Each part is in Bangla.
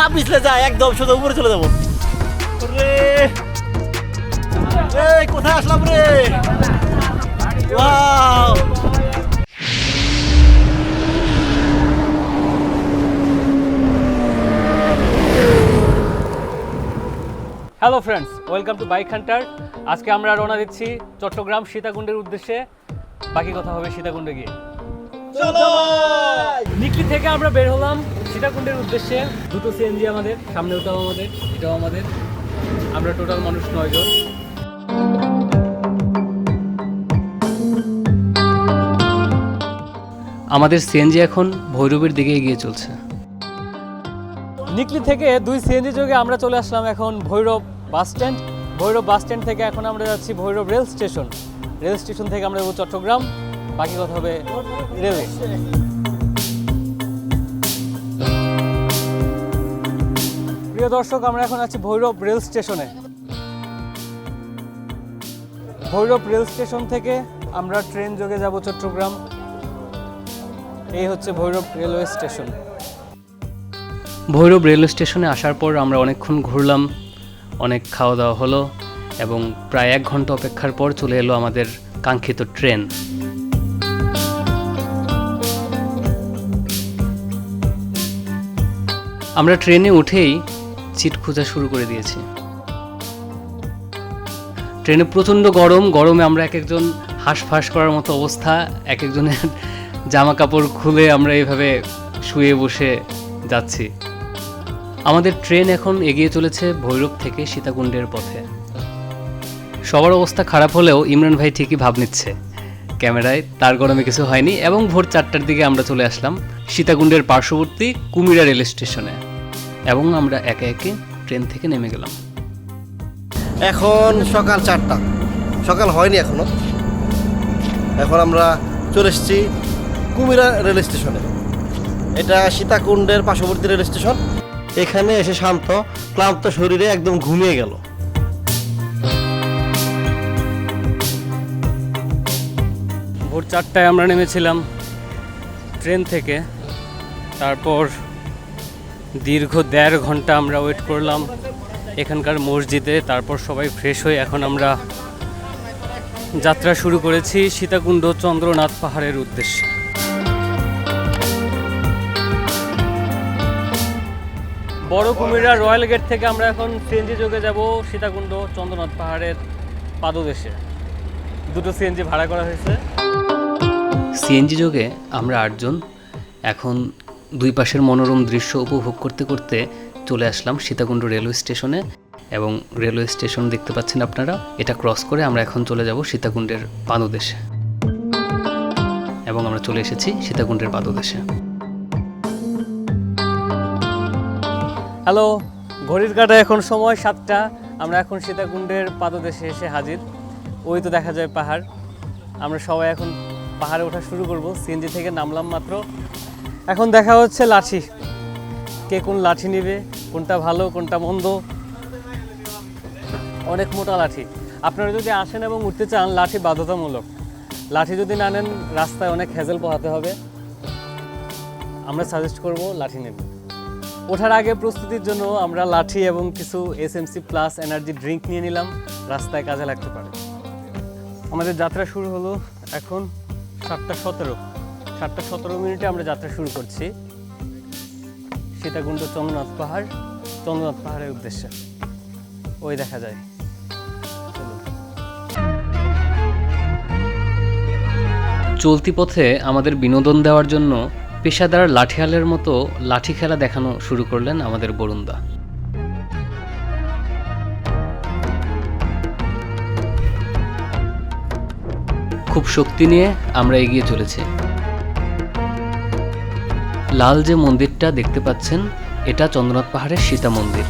পা পিছলে যায় একদম শুধু উপরে চলে যাব। রে এই কোথায় আসলাম রে? Wow. Hello friends welcome to bike hunter আজকে আমরা রওনা দিচ্ছি চট্টগ্রাম সীতাকুণ্ডের উদ্দেশ্যে। বাকি কথা হবে সীতাকুণ্ডে গিয়ে। চলো! নিকলি থেকে আমরা বের হলাম। সীতাকুণ্ডের উদ্দেশ্যে দুটো সিএনজি আমাদের সামনে ওটাও আমাদের এটাও আমাদের। আমরা টোটাল মানুষ নয়জন আমাদের সিএনজি এখন ভৈরবের দিকে এগিয়ে চলছে। নিকলি থেকে দুই সিএনজি যোগে আমরা চলে আসলাম এখন Bhairab bus stand. Bhairab bus stand থেকে এখন আমরা যাচ্ছি Bhairab rail station. Rail station থেকে আমরা যাব চট্টগ্রাম। বাকি কথা হবে রেলে প্রিয় দর্শক, আমরা এখন আছি ভৈরব রেল স্টেশনে। ভৈরব রেল স্টেশন থেকে আমরা ট্রেন যোগে যাব চট্টগ্রাম। এই হচ্ছে Bhairab railway station. Bhairab railway স্টেশনে আসার পর আমরা অনেকক্ষণ ঘুরলাম, অনেক খাওয়া দাওয়া হলো এবং প্রায় এক ঘণ্টা অপেক্ষার পর চলে এলো আমাদের কাঙ্ক্ষিত ট্রেন। আমরা ট্রেনে উঠেই সিট খোঁজা শুরু করে দিয়েছি। ট্রেনে প্রচণ্ড গরম, গরমে আমরা এক একজন হাঁসফাঁস করার মতো অবস্থা এক একজনের জামা কাপড় খুলে আমরা এইভাবে শুয়ে বসে যাচ্ছি। আমাদের ট্রেন এখন এগিয়ে চলেছে ভৈরব থেকে সীতাকুণ্ডের পথে। সবার অবস্থা খারাপ হলেও ইমরান ভাই ঠিকই ভাব নিচ্ছে। ক্যামেরায় তার গরমে কিছু হয়নি এবং ভোর চারটার দিকে আমরা চলে আসলাম সীতাকুণ্ডের পার্শ্ববর্তী কুমিরা রেল স্টেশনে। এবং আমরা একে একে ট্রেন থেকে নেমে গেলাম। এখন সকাল চারটা। সকাল হয়নি এখনও। এখন আমরা চলে এসেছি কুমিরা রেল স্টেশনে। এটা সীতাকুণ্ডের পার্শ্ববর্তী রেল স্টেশন। এখানে এসে শান্ত ক্লান্ত শরীরে একদম ঘুমিয়ে গেল। ভোর চারটায় আমরা নেমেছিলাম ট্রেন থেকে। তারপর দীর্ঘ দেড় ঘণ্টা আমরা ওয়েট করলাম এখানকার মসজিদে, তারপর সবাই ফ্রেশ হয়ে এখন আমরা যাত্রা শুরু করেছি সীতাকুণ্ড চন্দ্রনাথ পাহাড়ের উদ্দেশ্যে। বড় কুমিরা রয়্যাল গেট থেকে আমরা এখন সিএনজি যোগে যাব সীতাকুণ্ড চন্দ্রনাথ পাহাড়ের পাদদেশে। দুটো সিএনজি ভাড়া করা হয়েছে। সিএনজি যোগে আমরা আটজন, এখন দুই পাশের মনোরম দৃশ্য উপভোগ করতে করতে চলে আসলাম সীতাকুণ্ড রেলওয়ে স্টেশনে এবং রেলওয়ে স্টেশন দেখতে পাচ্ছেন আপনারা। এটা ক্রস করে আমরা এখন চলে যাব সীতাকুণ্ডের পাদদেশে। এবং আমরা চলে এসেছি সীতাকুণ্ডের পাদদেশে। হ্যালো, ঘড়ির কাটা এখন সময় সাতটা। আমরা এখন সীতাকুণ্ডের পাদদেশে এসে হাজির। ওই তো দেখা যায় পাহাড়। আমরা সবাই এখন পাহাড়ে ওঠা শুরু করব। সিএনজি থেকে নামলাম মাত্র। এখন দেখা হচ্ছে লাঠি। কে কোন লাঠি নেবে, কোনটা ভালো, কোনটা মন্দ? অনেক মোটা লাঠি। আপনারা যদি আসেন এবং উঠতে চান, লাঠি বাধ্যতামূলক। লাঠি যদি না নেন, রাস্তায় অনেক হেজেল পোহাতে হবে। আমরা সাজেস্ট করব লাঠি নেবেন ওঠার আগে প্রস্তুতির জন্য আমরা লাঠি এবং কিছু এসএমসি প্লাস এনার্জি ড্রিঙ্ক নিয়ে নিলাম। রাস্তায় কাজে লাগতে পারে। আমাদের যাত্রা শুরু হলো এখন সাতটা সতেরো। সাতটা সতেরো মিনিটে আমরা যাত্রা শুরু করছি। সীতাকুণ্ড চন্দ্রনাথ পাহাড়। চন্দ্রনাথ পাহাড়ের উদ্দেশ্যে। ওই দেখা যায়। চলতি পথে আমাদের বিনোদন দেওয়ার জন্য পেশাদার লাঠিয়ালের মতো লাঠি খেলা দেখানো শুরু করলেন আমাদের বরুণদা। খুব শক্তি নিয়ে আমরা এগিয়ে চলেছি। লাল যে মন্দিরটা দেখতে পাচ্ছেন এটা চন্দ্রনাথ পাহাড়ের সীতা মন্দির।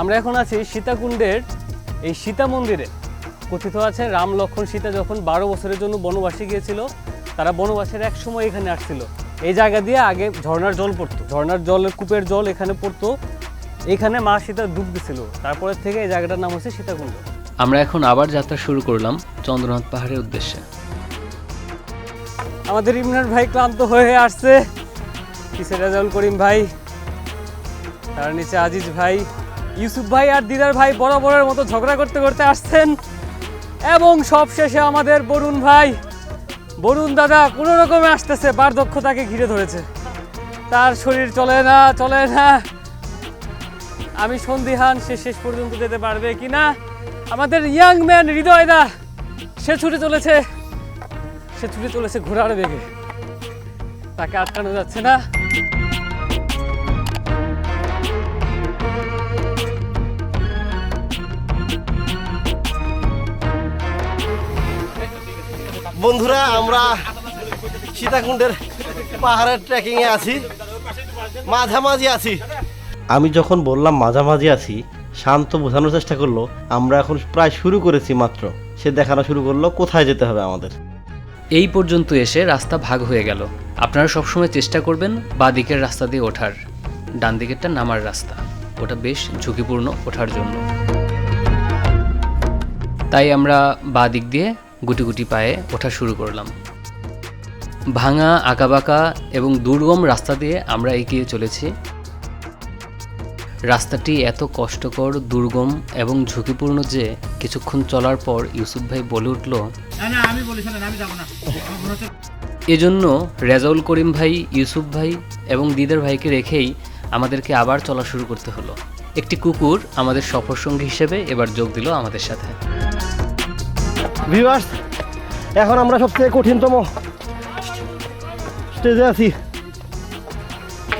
আমরা এখন আছি সীতাকুণ্ডের এই সীতা মন্দিরে। কথিত আছে রাম লক্ষ্মণ সীতা যখন বারো বছরের জন্য বনবাসে গিয়েছিল তারা বনবাসের এক সময় এখানে আসছিল। এই জায়গা দিয়ে আগে ঝর্ণার জল পড়তো। ঝর্ণার জলের কূপের জল এখানে পড়তো। এখানে মা সীতা ডুব দিছিল। তারপরে থেকে এই জায়গাটার নাম হচ্ছে সীতাকুণ্ড। আমরা এখন আবার যাত্রা শুরু করলাম চন্দ্রনাথ পাহাড়ের উদ্দেশ্যে। আমাদের ইমরান ভাই ক্লান্ত হয়ে আসছে। কিসে রেজাউল করিম ভাই? তার নিচে আজিজ ভাই। ইউসুফ ভাই আর দিদার ভাই বরাবরের মতো ঝগড়া করতে করতে আসছেন। এবং সব শেষে আমাদের বরুণ ভাই। বরুণ দাদা কোনো রকমে আসতেছে বার্ধক্যতাকে ঘিরে ধরেছে। তার শরীর চলে না চলে না। আমি সন্দিহান, সে শেষ পর্যন্ত যেতে পারবে কিনা? আমাদের ইয়াং ম্যান হৃদয় দা সে ছুটে চলেছে। সে ছুটে চলেছে ঘোড়ার বেগে। তাকে আটকানো যাচ্ছে না। বন্ধুরা আমরা সীতাকুণ্ডের পাহাড়ের ট্রেকিংয়ে আছি। মাঝামাঝি আছি। আমি যখন বললাম মাঝামাঝি আছি শান্ত বোঝানোর চেষ্টা করল আমরা এখন প্রায় শুরু করেছি মাত্র। সে দেখানো শুরু করল কোথায় যেতে হবে আমাদের? এই পর্যন্ত এসে রাস্তা ভাগ হয়ে গেল। আপনারা সবসময় চেষ্টা করবেন বা দিকের রাস্তা দিয়ে ওঠার। ডান দিকেরটা নামার রাস্তা। ওটা বেশ ঝুঁকিপূর্ণ ওঠার জন্য। তাই আমরা বা দিক দিয়ে গুটি গুটি পায়ে ওঠা শুরু করলাম। ভাঙা, আঁকাবাঁকা এবং দুর্গম রাস্তা দিয়ে আমরা এগিয়ে চলেছি। রাস্তাটি এত কষ্টকর দুর্গম এবং ঝুঁকিপূর্ণ যে কিছুক্ষণ চলার পর ইউসুফ ভাই বলে উঠল এজন্য রেজাউল করিম ভাই ইউসুফ ভাই এবং দিদার ভাইকে রেখেই আমাদেরকে আবার চলা শুরু করতে হলো। একটি কুকুর আমাদের সফরসঙ্গী হিসেবে এবার যোগ দিল আমাদের সাথে। ভিউয়ার্স এখন আমরা সবথেকে কঠিনতম স্টেজে আছি।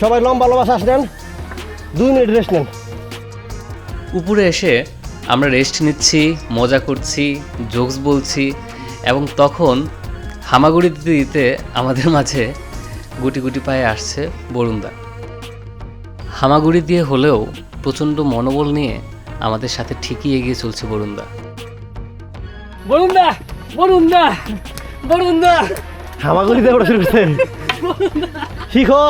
সবাই লম্বা লম্বা শ্বাস নেন। দুই মিনিট রেস্ট নেন। উপরে এসে আমরা রেস্ট নিচ্ছি মজা করছি জোকস বলছি এবং তখন হামাগুড়ি দিতে দিতে আমাদের মাঝে গুটি গুটি পায়ে আসছে বরুণদা। হামাগুড়ি দিয়ে হলেও প্রচণ্ড মনোবল নিয়ে আমাদের সাথে ঠিকই এগিয়ে চলছে বরুণদা। বরুণ দা বরুণ দা বরুণ দা হামাগুড়ি দিয়ে শুরু করছে। শিখো।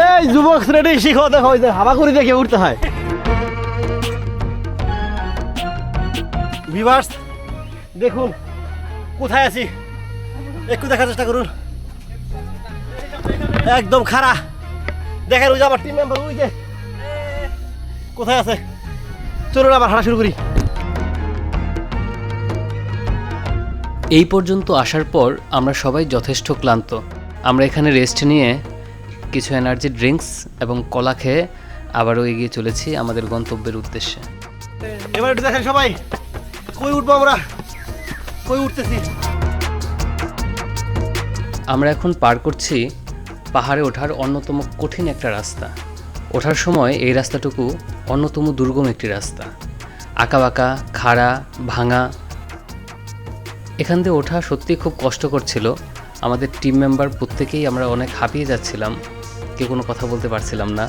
এই যুবক শ্রেণি শিখো দেখো ওই যে হামাগুড়ি দিয়ে কেউ উঠতে হয়। ভিভার্স দেখুন কোথায় আছি? একটু দেখার চেষ্টা করুন। একদম খাড়া। দেখেন ওই যে আমার টিম মেম্বার ওই যে। কোথায় আছে? চলুন আবার হাঁটা শুরু করি। এই পর্যন্ত আসার পর আমরা সবাই যথেষ্ট ক্লান্ত। আমরা এখানে রেস্ট নিয়ে কিছু এনার্জি ড্রিঙ্কস এবং কলা খেয়ে আবারও এগিয়ে চলেছি আমাদের গন্তব্যের উদ্দেশ্যে। এবার একটু দেখেন সবাই কই উঠবো আমরা? কই উঠতেছি? আমরা এখন পার করছি পাহাড়ে ওঠার অন্যতম কঠিন একটা রাস্তা। ওঠার সময় এই রাস্তাটুকু অন্যতম দুর্গম একটি রাস্তা। আঁকাবাঁকা খাড়া ভাঙা। এখান দিয়ে ওঠা সত্যি খুব কষ্টকর ছিল। আমাদের টিম মেম্বার প্রত্যেকেই আমরা অনেক হাঁপিয়ে যাচ্ছিলাম, কেউ কোনো কথা বলতে পারছিলাম না।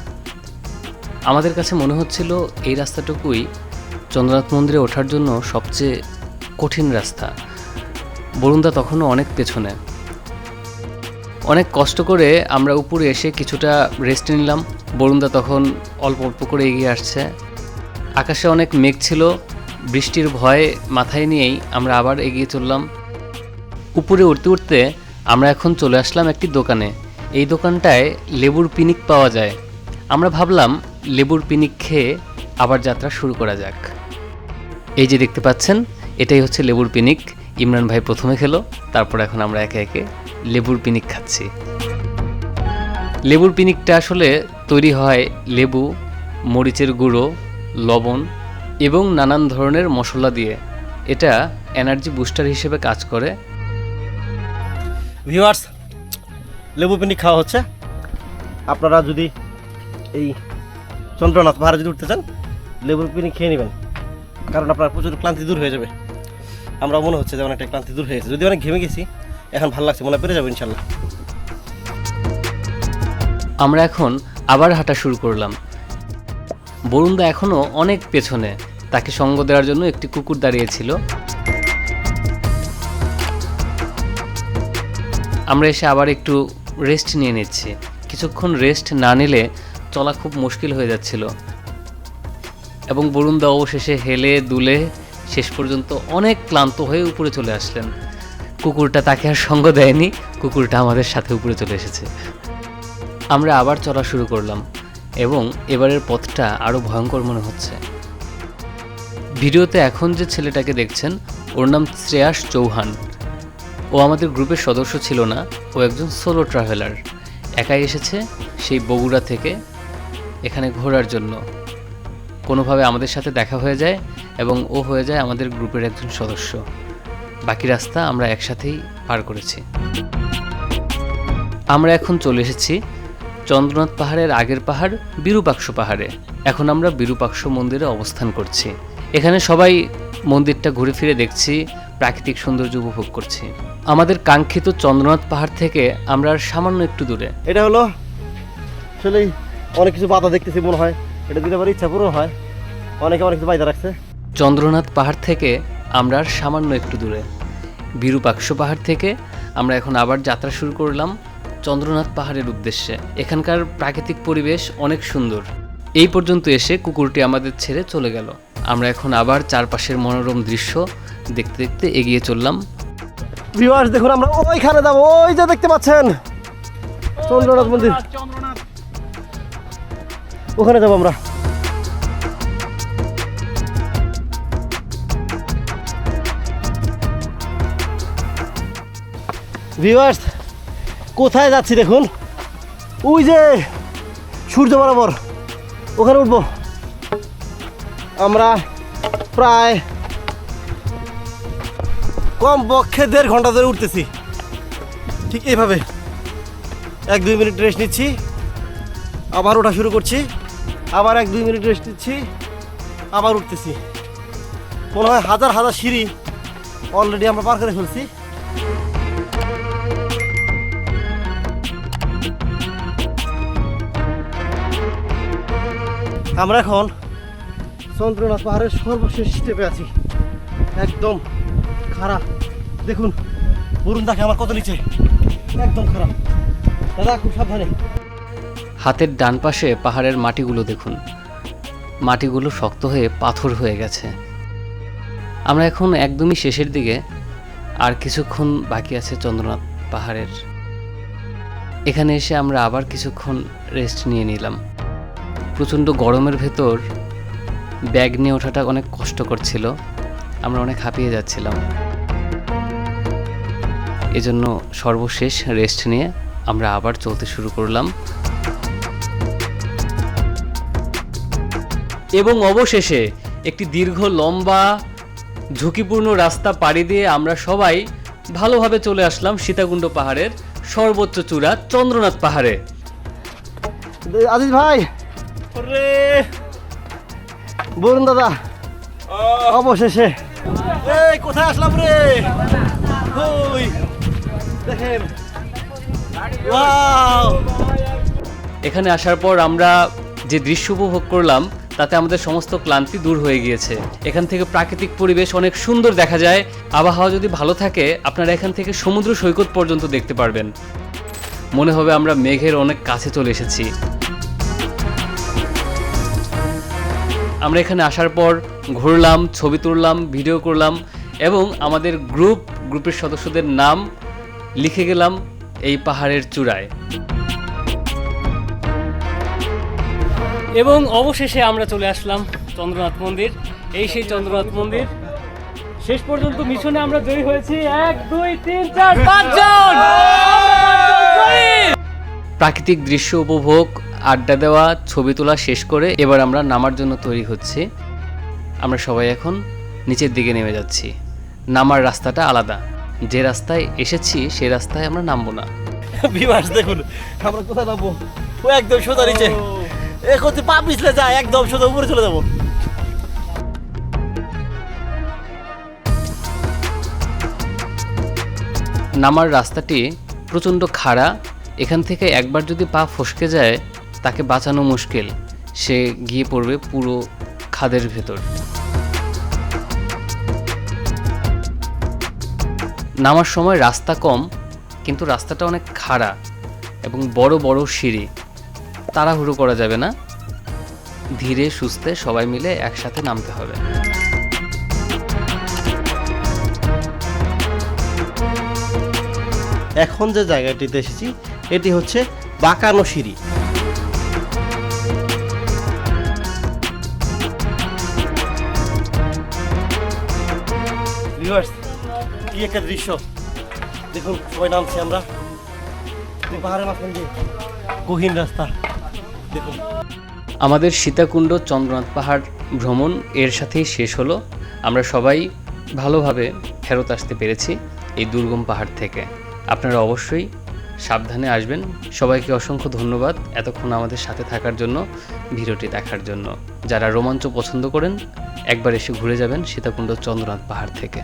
আমাদের কাছে মনে হচ্ছিল এই রাস্তাটুকুই চন্দ্রনাথ মন্দিরে ওঠার জন্য সবচেয়ে কঠিন রাস্তা। বরুণদা তখনও অনেক পেছনে। অনেক কষ্ট করে আমরা উপরে এসে কিছুটা রেস্ট নিলাম। বরুণদা তখন অল্প অল্প করে এগিয়ে আসছে। আকাশে অনেক মেঘ ছিল, বৃষ্টির ভয় মাথায় নিয়েই আমরা আবার এগিয়ে চললাম। উপরে উঠতে উঠতে আমরা এখন চলে আসলাম একটি দোকানে। এই দোকানটায় লেবুর পিনিক পাওয়া যায়। আমরা ভাবলাম লেবুর পিনিক খেয়ে আবার যাত্রা শুরু করা যাক। এই যে দেখতে পাচ্ছেন, এটাই হচ্ছে লেবুর পিনিক। ইমরান ভাই প্রথমে খেলো, তারপর এখন আমরা একে একে লেবুর পিনিক খাচ্ছি। লেবুর পিনিকটা আসলে তৈরি হয় লেবু, মরিচের গুঁড়ো, লবণ এবং নানান ধরনের মশলা দিয়ে। এটা এনার্জি বুস্টার হিসেবে কাজ করে। ভিউয়ার্স, লেবু পিন্ডি খাওয়া হচ্ছে। আপনারা যদি এই চন্দ্রনাথ পাহাড়ে যদি উঠতে চান, লেবু পিনি খেয়ে নেবেন। কারণ আপনার প্রচুর ক্লান্তি দূর হয়ে যাবে। আমরা মনে হচ্ছে যে অনেকটা ক্লান্তি দূর হয়ে গেছে। যদি অনেক ঘেমে গেছি, এখন ভালো লাগছে, মনে পেরে যাব ইনশাল্লাহ। আমরা এখন আবার হাঁটা শুরু করলাম। বরুণদা এখনও অনেক পেছনে, তাকে সঙ্গ দেওয়ার জন্য একটি কুকুর দাঁড়িয়েছিল। আমরা এসে আবার একটু রেস্ট নিয়ে নিচ্ছি। কিছুক্ষণ রেস্ট না নিলে চলা খুব মুশকিল হয়ে যাচ্ছিল। এবং বরুণদা অবশেষে হেলে দুলে শেষ পর্যন্ত অনেক ক্লান্ত হয়ে উপরে চলে আসলেন। কুকুরটা তাকে আর সঙ্গ দেয়নি, কুকুরটা আমাদের সাথে উপরে চলে এসেছে। আমরা আবার চলা শুরু করলাম এবং এবারের পথটা আরও ভয়ঙ্কর মনে হচ্ছে। ভিডিওতে এখন যে ছেলেটাকে দেখছেন, ওর নাম শ্রেয়াস চৌহান। ও আমাদের গ্রুপের সদস্য ছিল না, ও একজন সোলো ট্রাভেলার একাই এসেছে সেই বগুড়া থেকে এখানে ঘোরার জন্য। কোনোভাবে আমাদের সাথে দেখা হয়ে যায় এবং ও হয়ে যায় আমাদের গ্রুপের একজন সদস্য। বাকি রাস্তা আমরা একসাথেই পার করেছি। আমরা এখন চলে এসেছি চন্দ্রনাথ পাহাড়ের আগের পাহাড় বিরূপাক্ষ পাহাড়ে। এখন আমরা বিরূপাক্ষ মন্দিরে অবস্থান করছি। এখানে সবাই মন্দিরটা ঘুরে ফিরে দেখছি, প্রাকৃতিক সৌন্দর্য উপভোগ করছি। আমাদের কাঙ্ক্ষিত চন্দ্রনাথ পাহাড় থেকে আমরা আর সামান্য একটু দূরে। এটা হলো আসলে অনেক কিছু বাধা দেখতেছি মনে হয়। এটা দিলে আমার ইচ্ছা পূরণ হয় অনেকে অনেক কিছু বাইদা রাখছে। চন্দ্রনাথ পাহাড় থেকে আমরা আর সামান্য একটু দূরে। বিরূপাক্ষ পাহাড় থেকে আমরা এখন আবার যাত্রা শুরু করলাম চন্দ্রনাথ পাহাড়ের উদ্দেশ্যে। এখানকার প্রাকৃতিক পরিবেশ অনেক সুন্দর। এই পর্যন্ত এসে কুকুরটি আমাদের ছেড়ে চলে গেল। আমরা এখন আবার চারপাশের মনোরম দৃশ্য দেখতে দেখতে এগিয়ে চললাম ভিউয়ার্স দেখুন আমরা ওইখানে যাব। ওই যে দেখতে পাচ্ছেন। চন্দ্রনাথ মন্দির। ওখানে যাব আমরা। ভিউয়ার্স কোথায় যাচ্ছি দেখুন? ওই যে সূর্য বরাবর। ওখানে উঠবো। আমরা প্রায় কম পক্ষে দেড় ঘণ্টা ধরে উঠতেছি। ঠিক এইভাবে। এক, দুই মিনিট রেস্ট নিচ্ছি। আবার ওঠা শুরু করছি। আবার এক, দুই মিনিট রেস্ট নিচ্ছি। আবার উঠতেছি। মনে হয় হাজার হাজার সিঁড়ি অলরেডি আমরা পার করে ফেলছি। আমরা এখন চন্দ্রনাথ পাহাড়ের সর্বশেষ স্টেপে আছি। একদম খারাপ দেখুন, বরুণ দেখে আমার কত নিচে। একদম খারাপ দাদা, খুব সাবধানে। হাতের ডান পাশে পাহাড়ের মাটিগুলো দেখুন। মাটিগুলো শক্ত হয়ে পাথর হয়ে গেছে। আমরা এখন একদমই শেষের দিকে, আর কিছুক্ষণ বাকি আছে চন্দ্রনাথ পাহাড়ের। এখানে এসে আমরা আবার কিছুক্ষণ রেস্ট নিয়ে নিলাম। প্রচণ্ড গরমের ভেতর ব্যাগ নিয়ে ওঠাটা অনেক কষ্টকর ছিল। আমরা অনেক হাঁপিয়ে যাচ্ছিলাম। এজন্য সর্বশেষ রেস্ট নিয়ে আমরা আবার চলতে শুরু করলাম। এবং অবশেষে একটি দীর্ঘ লম্বা ঝুঁকিপূর্ণ রাস্তা পাড়ি দিয়ে আমরা সবাই ভালোভাবে চলে আসলাম সীতাকুণ্ড পাহাড়ের সর্বোচ্চ চূড়া চন্দ্রনাথ পাহাড়ে। আজিজ ভাই! রে বরুণ দাদা অবশেষে। কোথায় আসলাম রে? এখানে আসার পর আমরা যে দৃশ্য উপভোগ করলাম, তাতে আমাদের সমস্ত ক্লান্তি দূর হয়ে গিয়েছে। এখান থেকে প্রাকৃতিক পরিবেশ অনেক সুন্দর দেখা যায়। আবহাওয়া যদি ভালো থাকে, আপনারা এখান থেকে সমুদ্র সৈকত পর্যন্ত দেখতে পারবেন। মনে হবে আমরা মেঘের অনেক কাছে চলে এসেছি। আমরা এখানে আসার পর ঘুরলাম, ছবি তুললাম, ভিডিও করলাম এবং আমাদের গ্রুপ, গ্রুপের সদস্যদের নাম লিখে গেলাম এই পাহাড়ের চূড়ায়। এবং অবশেষে আমরা চলে আসলাম চন্দ্রনাথ মন্দির। এই সেই চন্দ্রনাথ মন্দির। শেষ পর্যন্ত মিশনে আমরা জয়ী হয়েছি। এক, দুই, তিন, চার, পাঁচজন! প্রাকৃতিক দৃশ্য উপভোগ, আড্ডা দেওয়া, ছবি তোলা শেষ করে এবার আমরা নামার জন্য তৈরি হচ্ছে। আমরা সবাই এখন নিচের দিকে নেমে যাচ্ছি। নামার রাস্তাটা আলাদা। যে রাস্তায় এসেছি সে রাস্তায় আমরা নামবো না। দেখুন আমরা কোথায় যাব ও একদম সোজা নিচে। পা পিছলে যায় একদম সোজা উপরে চলে যাব। নামার রাস্তাটি প্রচণ্ড খাড়া। এখান থেকে একবার যদি পা ফসকে যায় তাকে বাঁচানো মুশকিল। সে গিয়ে পড়বে পুরো খাদের ভেতর। নামার সময় রাস্তা কম কিন্তু রাস্তাটা অনেক খাড়া এবং বড় বড় সিঁড়ি। তাড়াহুড়ো করা যাবে না। ধীরে সুস্থে সবাই মিলে একসাথে নামতে হবে। এখন যে জায়গাটিতে এসেছি এটি হচ্ছে বাঁকানো সিঁড়ি। ভিউয়ার্স কি একটা দৃশ্য। দেখুন, সবাই নামছি আমরা। পাহাড়ের মাঝখান দিয়ে। গহীন রাস্তা। দেখুন। আমাদের সীতাকুণ্ড চন্দ্রনাথ পাহাড় ভ্রমণ এর সাথেই শেষ হলো। আমরা সবাই ভালোভাবে ফেরত আসতে পেরেছি এই দুর্গম পাহাড় থেকে। আপনারা অবশ্যই সাবধানে আসবেন। সবাইকে অসংখ্য ধন্যবাদ এতক্ষণ আমাদের সাথে থাকার জন্য, ভিডিওটি দেখার জন্য। যারা রোমাঞ্চ পছন্দ করেন, একবার এসে ঘুরে যাবেন সীতাকুণ্ড চন্দ্রনাথ পাহাড় থেকে।